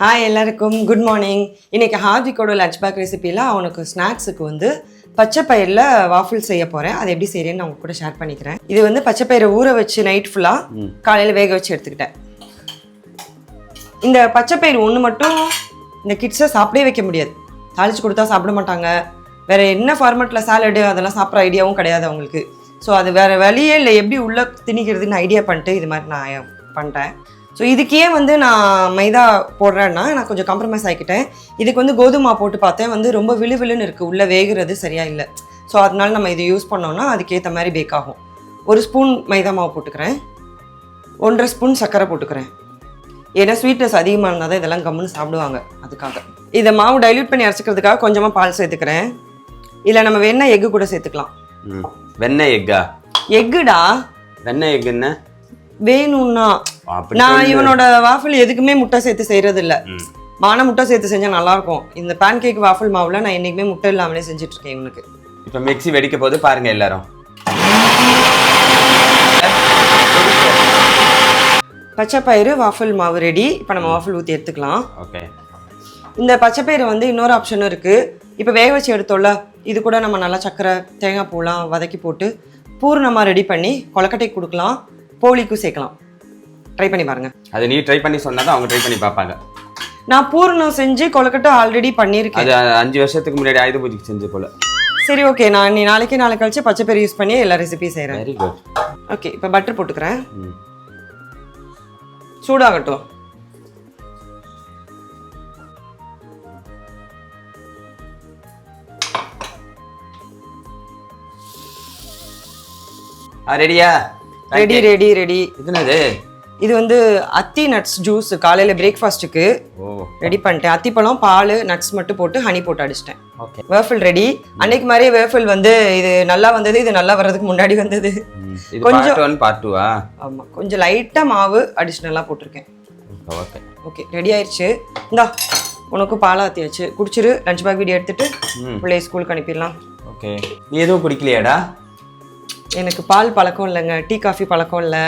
Hi எல்லாருக்கும் good morning இன்னைக்கு ஹார்திக்கோட lunch back ரெசிப்பியில் அவனுக்கு ஸ்நாக்ஸுக்கு வந்து பச்சை பயிரில் வாஃபிள் செய்ய போகிறேன் அதை எப்படி செய்கிறேன்னு நான் உங்க கூட ஷேர் பண்ணிக்கிறேன். இது வந்து பச்சை பயிரை ஊற வச்சு நைட் ஃபுல்லாக காலையில் வேக வச்சு எடுத்துக்கிட்டேன். இந்த பச்சை பயிர் ஒன்று மட்டும் இந்த கிட்ஸை சாப்பிடவே வைக்க முடியாது. தாளிச்சு கொடுத்தா சாப்பிட மாட்டாங்க. வேற என்ன ஃபார்மேட்டில் சாலடு அதெல்லாம் சாப்பிட்ற ஐடியாவும் கிடையாது அவங்களுக்கு. ஸோ அது வேற வழியே இல்லை. எப்படி உள்ள திணிக்கிறதுன்னு ஐடியா பண்ணிட்டு இது மாதிரி நான் பண்ணிட்டேன் ஸோ இதுக்கே வந்து நான் மைதா போடுறேன்னா நான் கொஞ்சம் காம்ப்ரமைஸ் ஆகிக்கிட்டேன். இதுக்கு வந்து கோதுமை போட்டு பார்த்தேன். வந்து ரொம்ப விழு விழுன்னு இருக்குது உள்ளே வேகிறது சரியா இல்லை. ஸோ அதனால நம்ம இது யூஸ் பண்ணோம்னா அதுக்கேற்ற மாதிரி பேக் ஆகும். ஒரு ஸ்பூன் மைதா மாவு போட்டுக்கிறேன். ஒன்றரை ஸ்பூன் சர்க்கரை போட்டுக்கிறேன். ஏன்னா ஸ்வீட்னஸ் அதிகமாக இருந்தால் தான் இதெல்லாம் கம்முன்னு சாப்பிடுவாங்க அதுக்காக. இதை மாவு டைல்யூட் பண்ணி அரைச்சிக்கிறதுக்காக கொஞ்சமாக பால் சேர்த்துக்கிறேன். இல்லை நம்ம வேணா எக்கு கூட சேர்த்துக்கலாம். வெண்ணெய் எக்கா? எக்குடா? வெண்ணெய் எக் என்ன? வேணும்னா நான் இவனோட வாஃபிள் எதுக்குமே முட்டை சேர்த்து செய்கிறது இல்லை. மான முட்டை சேர்த்து செஞ்சால் நல்லாயிருக்கும். இந்த பேன் கேக் வாஃபிள் மாவில் நான் என்றைக்குமே முட்டை இல்லாமலே செஞ்சுட்டு இருக்கேன் இவனுக்கு. இப்போ மிக்ஸி வெடிக்க போது பாருங்க எல்லாரும். பச்சை பயிறு வாஃபிள் மாவு ரெடி இப்போ நம்ம வாஃபிள் ஊற்றி எடுத்துக்கலாம். ஓகே. இந்த பச்சை பயிறு வந்து இன்னொரு ஆப்ஷனும் இருக்குது இப்போ வேக வச்சு எடுத்தோம்ல இது கூட நம்ம நல்லா சக்கரை தேங்காய் பூலாம் வதக்கி போட்டு பூர்ணமாக ரெடி பண்ணி கொலக்கட்டைக்கு கொடுக்கலாம். போலிக்கும் சேர்க்கலாம். ட்ரை பண்ணி பாருங்க. அது நீ ட்ரை பண்ணி சொன்னா தான் அவங்க ட்ரை பண்ணி பார்ப்பாங்க. நான் பூர்ணம் செஞ்சு கொலக்கட்டை ஆல்ரெடி பண்ணியிருக்கேன். அது அஞ்சு வருஷத்துக்கு முன்னாடி ஆயுத பூஜைக்கு செஞ்ச போல. சரி ஓகே நான் நீ நாளைக்கு நாளை கழிச்சு பச்சை பயிறு யூஸ் பண்ணி எல்லா ரெசிபியும் செய்கிறேன் வெரி குட் ஓகே இப்போ பட்டர் போட்டுக்கிறேன். ம். சூடாகட்டும். ஆ ரெடியா ரெடி ரெடி ரெடி இது என்னது? இது வந்து அத்தி நட்ஸ் ஜூஸ் காலையில் பிரேக்ஃபாஸ்ட்டுக்கு ரெடி பண்ணிட்டேன். அத்திப்பழம் பால் நட்ஸ் மட்டும் போட்டு ஹனி போட்டு அடிச்சிட்டேன். ஓகே வேர்ஃபில் ரெடி அன்னைக்கு மாதிரியே வேர்ஃபில் வந்து இது நல்லா வந்தது இது நல்லா வர்றதுக்கு முன்னாடி வந்தது. கொஞ்சம்- பார்ட் டூவா ஆமாம் கொஞ்சம் லைட்டாக மாவு அடிஷ்னலாக போட்டிருக்கேன். ஓகே ஓகே ரெடி ஆயிடுச்சு இந்தா உனக்கும் பால் ஆற்றியாச்சு குடிச்சிரு லஞ்ச் பேக் வீடியோ எடுத்துட்டு பிள்ளைய ஸ்கூலுக்கு அனுப்பிடலாம். ஓகே நீ எதுவும் குடிக்கலையாடா? எனக்கு பால் பழக்கம் இல்லைங்க. டீ காஃபி பழக்கம் இல்லை.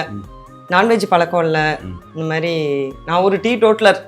நான்வெஜ் பழக்கம் இல்லை. இந்த மாதிரி நான் ஒரு டீ டோட்டலர்